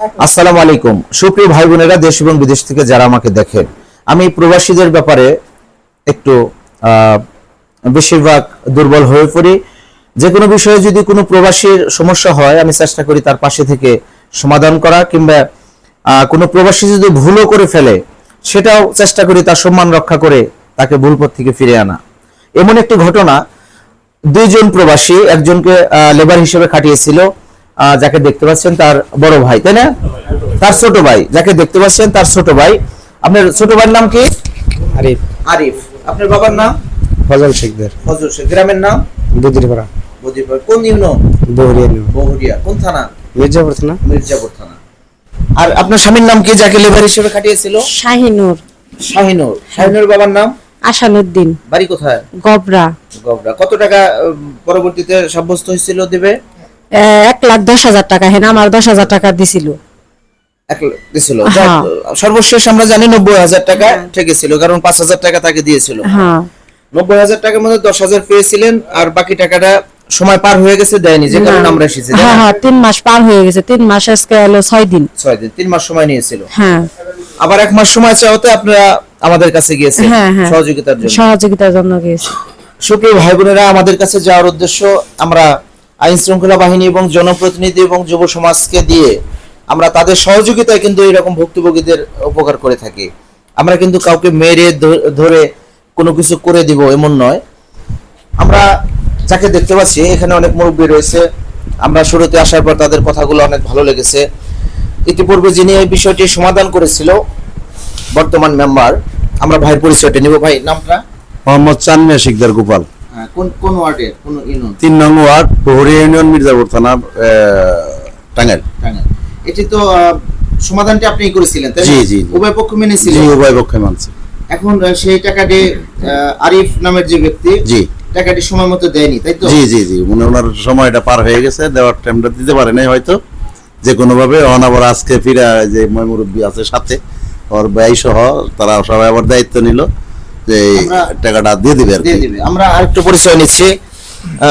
আসসালামু আলাইকুম। সুপ্রিয় ভাই বোনেরা দেশ এবং বিদেশ থেকে যারা আমাকে দেখেন, আমি প্রবাসীদের ব্যাপারে একটু বেশিরভাগ দুর্বল হয়ে পড়ি। যে কোনো বিষয়ে যদি কোনো প্রবাসীর সমস্যা হয়, আমি চেষ্টা করি তার পাশে থেকে সমাধান করা কিংবা কোনো প্রবাসী যদি ভুলও করে ফেলে, সেটাও চেষ্টা করি তার সম্মান রক্ষা করে তাকে ভুল পথ থেকে ফিরে আনা। এমন একটি ঘটনা, দুইজন প্রবাসী একজনকে লেবার হিসেবে খাটিয়েছিল। যাকে দেখতে পাচ্ছেন তার বড় ভাই তাই না? তার ছোট ভাই যাকে দেখতে পাচ্ছেন তার ছোট ভাই। আপনার ছোট ভাইয়ের নাম কি? আরিফ। আরিফ। আপনার বাবার নাম? ফজল শেখদের। ফজল শেখ। গ্রামের নাম? বুদ্ধিরপাড়া বদিরপাড়। কোন ইউনিয়ন? বহরিয়া বহুরিয়া কোন থানা? মির্জাপুর থানা। মির্জাপুর থানা। আর আপনার স্বামীর নাম কি যাকে লেবার হিসেবে খাটিয়েছিল? শাহিনুর। শাহিনুর। শাহিনুর বাবার নাম? আসানুদ্দিন বাড়ি কোথায়? গবরা। গবরা। কত টাকা পরবর্তীতে সাব্যস্ত হয়েছিল দেবে? এক লাখ দশ হাজার টাকা হেন আমার দশ হাজার টাকা দিছিল। দিছিল। হ্যাঁ। সর্বশেষ আমরা জানি নব্বই হাজার টাকা ঠেকেছিল কারণ পাঁচ হাজার টাকা তাকে দিয়েছিল। হ্যাঁ। নব্বই হাজার টাকার মধ্যে দশ হাজার পেয়েছিলেন আর বাকি টাকাটা সময় পার হয়ে গেছে দেয়নি যে কারণে আমরা এসেছি হ্যাঁ হ্যাঁ তিন মাস পার হয়ে গেছে তিন মাস আজকে হলো ছয় দিন। ছয় দিন তিন মাস সময় নিয়েছিল। হ্যাঁ। আবার এক মাস সময় চাওয়াতে আপনারা আমাদের কাছে হ্যাঁ, হ্যাঁ। সহযোগিতার জন্য। সহযোগিতার জন্য সুপ্রিয় ভাই বোনেরা আমাদের কাছে যাওয়ার উদ্দেশ্য আমরা আইন শৃঙ্খলা বাহিনী এবং জনপ্রতিনিধি এবং যুব সমাজকে দিয়ে আমরা তাদের সহযোগিতায় কিন্তু এরকম ভুক্তভোগীদের উপকার করে থাকি। আমরা কিন্তু কাউকে মেরে ধরে কোনো কিছু করে দিব এমন নয়। আমরা যাকে দেখতে পাচ্ছি, এখানে অনেক মুরব্বী রয়েছে। আমরা শুরুতে আসার পর তাদের কথাগুলো অনেক ভালো লেগেছে। ইতিপূর্বে যিনি এই বিষয়টি সমাধান করেছিল, বর্তমান মেম্বার, আমরা ভাইয়ের পরিচয়টা নিব। ভাই, নামটা? মোহাম্মদ চান্মিয়া শিকদার গোপাল। কোন কোন কোন ইউনিয়ন? তিন নং ওয়ার্ড বহরিয়া ইউনিয়ন মির্জাপুর থানা টাঙ্গাইল। টাঙ্গাইল। এটি তো সমাধানটি আপনি করেছিলেন তাই জি, জি, জি। উভয় পক্ষ মেনেছিল জি উভয় পক্ষে মানছে। এখন সেই টাকাটি আরিফ নামের যে ব্যক্তি জি। টাকাটি সময় মতো দেয়নি তাই তো? জি জি জি। মনে ওনার সময়টা পার হয়ে গেছে দেওয়ার টাইমটা দিতে পারে নাই হয়তো। যে কোনো ভাবে অনাবার আজকে ফিরে যে ময়মুরব্বী আছে সাথে ওর ব্যয় সহ তারা সবাই আবার দায়িত্ব নিল। টাকাটা দিয়ে দিবে আর দিয়ে দিবে। আমরা আরেকটু পরিচয় নিচ্ছি।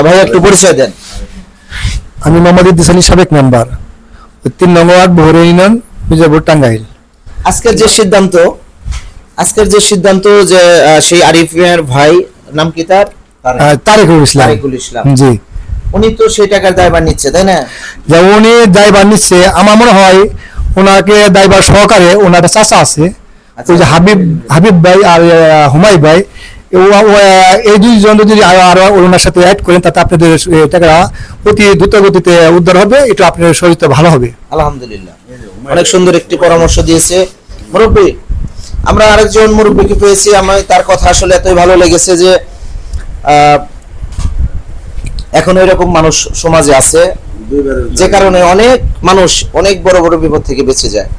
ভাই একটু পরিচয় দেন। আমি মোহাম্মদ ইদ্দিস আলী সাবেক মেম্বার। তিন নং ওয়ার্ড বহরিয়া ইউনিয়ন মির্জাপুর টাঙ্গাইল। আজকের যে সিদ্ধান্ত আজকের যে সিদ্ধান্ত যে সেই আরিফের ভাই নাম কি তার? তারেকুল ইসলাম। তারিকুল ইসলাম। জি। উনি তো সেই টাকার দায়ভার নিচ্ছে তাই না? যে উনি দায়ভার নিচ্ছে আমার মনে হয় ওনাকে দায়ভার সহকারে ওনার চাচা আছে। ওই যে হাবিব হাবিব ভাই আর হুমাই ভাই এই দুইজন যদি আরও ওনার সাথে অ্যাড করেন তাতে আপনাদের টাকা অতি দ্রুত গতিতে উদ্ধার হবে এটা আপনার শরীরটা ভালো হবে। আলহামদুলিল্লাহ। অনেক সুন্দর একটি পরামর্শ দিয়েছে। মুরব্বী আমরা আরেকজন মুরব্বীকে পেয়েছি। আমার তার কথা আসলে এতই ভালো লেগেছে যে এখন এরকম মানুষ সমাজে আছে যে কারণে অনেক মানুষ অনেক বড় বড় বিপদ থেকে বেঁচে যায়।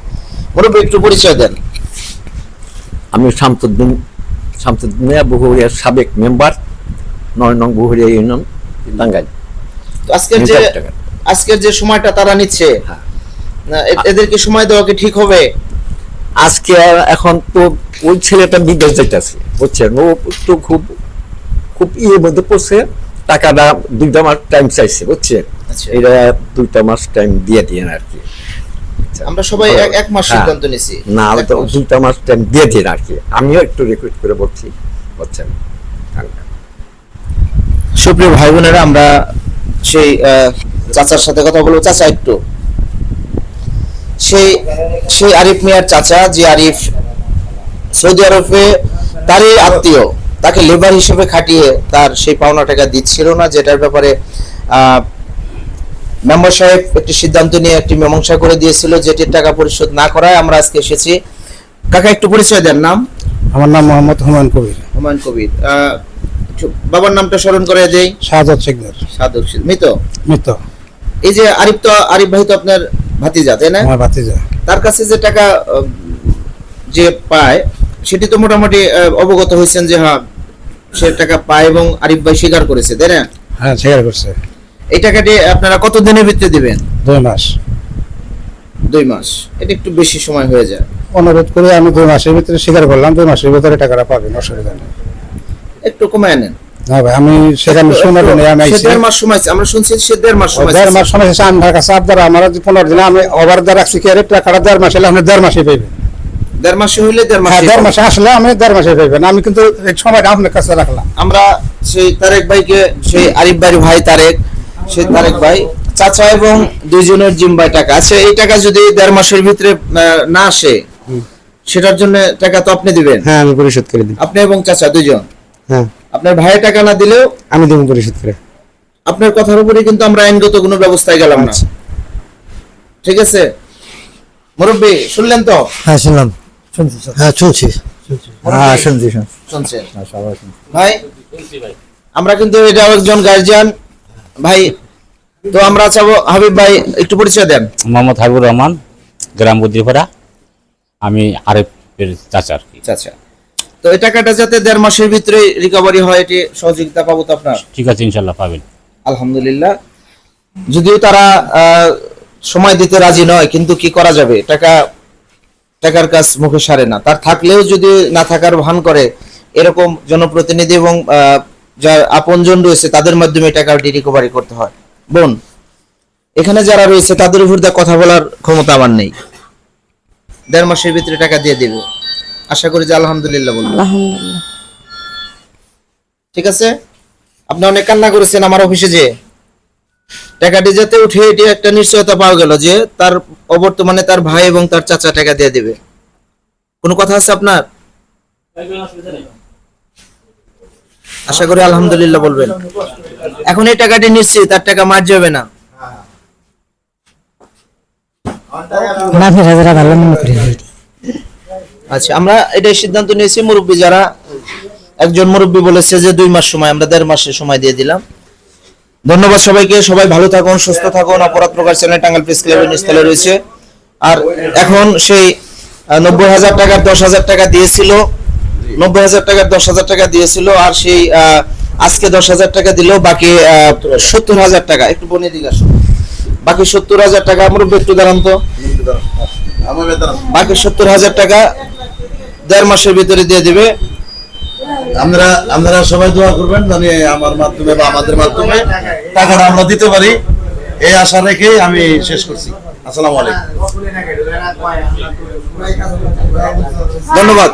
মুরব্বী একটু পরিচয় দেন। আমি শামসুদ্দিন শামসুদ্দিন বহুরিয়ার সাবেক মেম্বার নয় নং বহুরিয়া ইউনিয়ন টাঙ্গাইল। আজকের যে আজকের যে সময়টা তারা নিচ্ছে হ্যাঁ। এদেরকে সময় দেওয়া কি ঠিক হবে? আজকে এখন তো ওই ছেলেটা বিদেশ যাইতেছে বুঝছেন? ও তো খুব খুব ইয়ের মধ্যে পড়ছে টাকাটা দুইটা মাস টাইম চাইছে বুঝছেন? আচ্ছা। এটা দুইটা মাস টাইম দিয়ে দিয়ে আর কি। আমরা সবাই এক- এক মাস হ্যাঁ। সিদ্ধান্ত নিছি না আমি তো দুইটা মাস টাইম আর কি। আমিও একটু রিকোয়েস্ট করে বলছি বুঝছেন সুপ্রিয় ভাই বোনেরা আমরা সেই চাচার সাথে কথা বলব। চাচা একটু। সেই সেই আরিফ মিয়ার চাচা যে আরিফ সৌদি আরবে তারই আত্মীয়। তাকে লেবার হিসেবে খাটিয়ে তার সেই পাওনা টাকা দিচ্ছিল না যেটার ব্যাপারে মেম্বার সাহেব একটি সিদ্ধান্ত নিয়ে একটি মীমাংসা করে দিয়েছিল যেটির টাকা পরিশোধ না করায় আমরা আজকে এসেছি। কাকা একটু পরিচয় দেন নাম? আমার নাম মোহাম্মদ হুমায়ুন কবির। হুমায়ুন কবির। বাবার নামটা স্মরণ করে দেই। শাহজাদ শেখদার। সাধক শীল। মৃত? মৃত। এই যে আরিফ তো আরিফ ভাই তো আপনার ভাতিজা তাই না? আমার ভাতিজা। তার কাছে যে টাকা যে পায় সেটি তো মোটামুটি অবগত হয়েছেন যে হ্যাঁ সে টাকা পায় এবং আরিফ ভাই স্বীকার করেছে তাই না? হ্যাঁ স্বীকার করছে। এই টাকাটি আপনারা কত দিনের ভিত্তিতে দিবেন? দুই মাস। দুই মাস। এটা একটু বেশি সময় হয়ে যায়। অনুরোধ করে আমি দুই মাসের ভিতরে স্বীকার করলাম দুই মাসের ভিতরে টাকাটা পাবেন অসুবিধা নেই। একটু কমায় নেন। ভাই আমি সেখানে শুনে নেই আমি আইছি। দেড় মাস সময় আমরা শুনছি সে দেড় মাস সময় দেড় মাস সময় শেষে আন্ধার কাছে আপনার আমার যে পনেরো দিন আমি ওভার দিয়ে রাখছি কি আরে টাকাটা দেড় মাস হলে আপনি দেড় মাসে পাইবেন। দেড় মাসে হইলে দেড় হ্যাঁ মাসে দেড় মাসে আসলে আমি দেড় মাসে পাইবেন। আমি কিন্তু সময়টা আপনার কাছে রাখলাম। আমরা সেই তারেক ভাইকে সেই আরিফ ভাইয়ের ভাই তারেক সেই তারেক ভাই। চাচা এবং দুইজনের জিম্বাই টাকা। আছে এই টাকা যদি দেড় মাসের ভিতরে না আসে সেটার জন্য টাকা তো আপনি দিবেন? হ্যাঁ আমি পরিশোধ করে দিই। আপনি এবং চাচা দুইজন? হ্যাঁ। আপনার ভাইয়ের টাকা না দিলেও? আমি দেবো পরিশোধ করে। আপনার কথার উপরে কিন্তু আমরা আইনগত কোনো ব্যবস্থায় গেলাম না। আচ্ছা। ঠিক আছে? মুরব্বী শুনলেন তো? হ্যাঁ শুনলাম। হ্যাঁ শুনছি। হ্যাঁ শুনছি শুনছি। ভাই আমরা কিন্তু এটা একজন গার্জিয়ান ভাই তো আমরা চাবো হাবিব ভাই একটু পরিচয় দেন। মোহাম্মদ হাবিবুর রহমান গ্রাম বুদ্ধিপাড়া। আমি আরেফের চাচা আর কি। চাচা। তো এই টাকাটা যাতে দেড় মাসের ভিতরে রিকভারি হয় এটি সহযোগিতা পাবো তো আপনার? ঠিক আছে ইনশাল্লাহ পাবেন। আলহামদুলিল্লাহ। যদিও তারা সময় দিতে রাজি নয় কিন্তু কি করা যাবে? টাকা টাকার কাজ মুখে সারে না। তার থাকলেও যদি না থাকার ভান করে এরকম জনপ্রতিনিধি এবং যার আপনজন রয়েছে তাদের মাধ্যমে টাকাটি রিকভারি করতে হয়। বোন এখানে যারা রয়েছে তাদের উপর দিয়ে কথা বলার ক্ষমতা আমার নেই। দেড় মাসের ভিতরে টাকা দিয়ে দেবে। আশা করি যে আলহামদুলিল্লাহ বলব। আলহামদুলিল্লাহ। ঠিক আছে? আপনি অনেক কান্না করেছেন আমার অফিসে যে। টাকাটি যাতে উঠে এটি একটা নিশ্চয়তা পাওয়া গেল যে তার অবর্তমানে তার ভাই এবং তার চাচা টাকা দিয়ে দেবে। কোনো কথা আছে আপনার? আশা করি আলহামদুলিল্লাহ বলবেন। এখন এই টাকাটি নিশ্চিত তার টাকা মার যাবে না। আচ্ছা আমরা এটাই সিদ্ধান্ত নিয়েছি মুরব্বী যারা একজন মুরব্বী বলেছে যে দুই মাস সময় আমরা দেড় মাসের সময় দিয়ে দিলাম। ধন্যবাদ সবাইকে সবাই ভালো থাকুন সুস্থ থাকুন অপরাধ প্রকাশ চ্যানেল টাঙ্গাল প্রেস ক্লাবের নিচতলে রয়েছে। আর এখন সেই নব্বই হাজার টাকার দশ হাজার টাকা দিয়েছিল। নব্বই হাজার টাকার দশ হাজার টাকা দিয়েছিল আর সেই আজকে দশ হাজার টাকা দিলেও বাকি সত্তর হাজার টাকা। একটু বনে দিকে আসো। বাকি সত্তর হাজার টাকা মুরব্বী একটু দাঁড়ান তো। বাকি সত্তর হাজার টাকা দেড় মাসের ভিতরে দিয়ে দিবে। আপনারা আপনারা সবাই দোয়া করবেন জানি আমার মাধ্যমে বা আমাদের মাধ্যমে টাকাটা আমরা দিতে পারি। এই আশা রেখে আমি শেষ করছি। আসসালামু আলাইকুম। ধন্যবাদ।